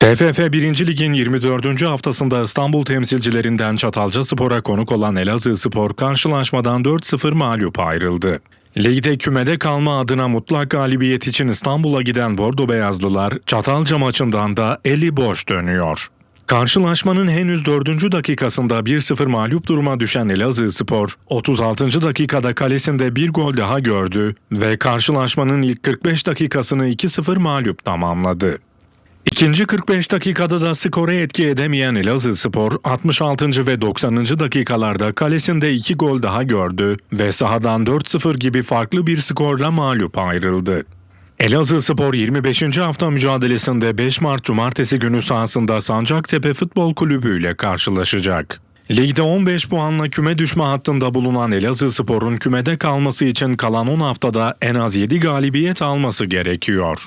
TFF 1. Lig'in 24. haftasında İstanbul temsilcilerinden Çatalca Spor'a konuk olan Elazığ Spor karşılaşmadan 4-0 mağlup ayrıldı. Ligde kümede kalma adına mutlak galibiyet için İstanbul'a giden Bordo Beyazlılar Çatalca maçından da eli boş dönüyor. Karşılaşmanın henüz 4. dakikasında 1-0 mağlup duruma düşen Elazığ Spor, 36. dakikada kalesinde bir gol daha gördü ve karşılaşmanın ilk 45 dakikasını 2-0 mağlup tamamladı. İkinci 45 dakikada da skora etki edemeyen Elazığ Spor 66. ve 90. dakikalarda kalesinde 2 gol daha gördü ve sahadan 4-0 gibi farklı bir skorla mağlup ayrıldı. Elazığ Spor 25. hafta mücadelesinde 5 Mart Cumartesi günü sahasında Sancaktepe Futbol Kulübü ile karşılaşacak. Ligde 15 puanla küme düşme hattında bulunan Elazığ Spor'un kümede kalması için kalan 10 haftada en az 7 galibiyet alması gerekiyor.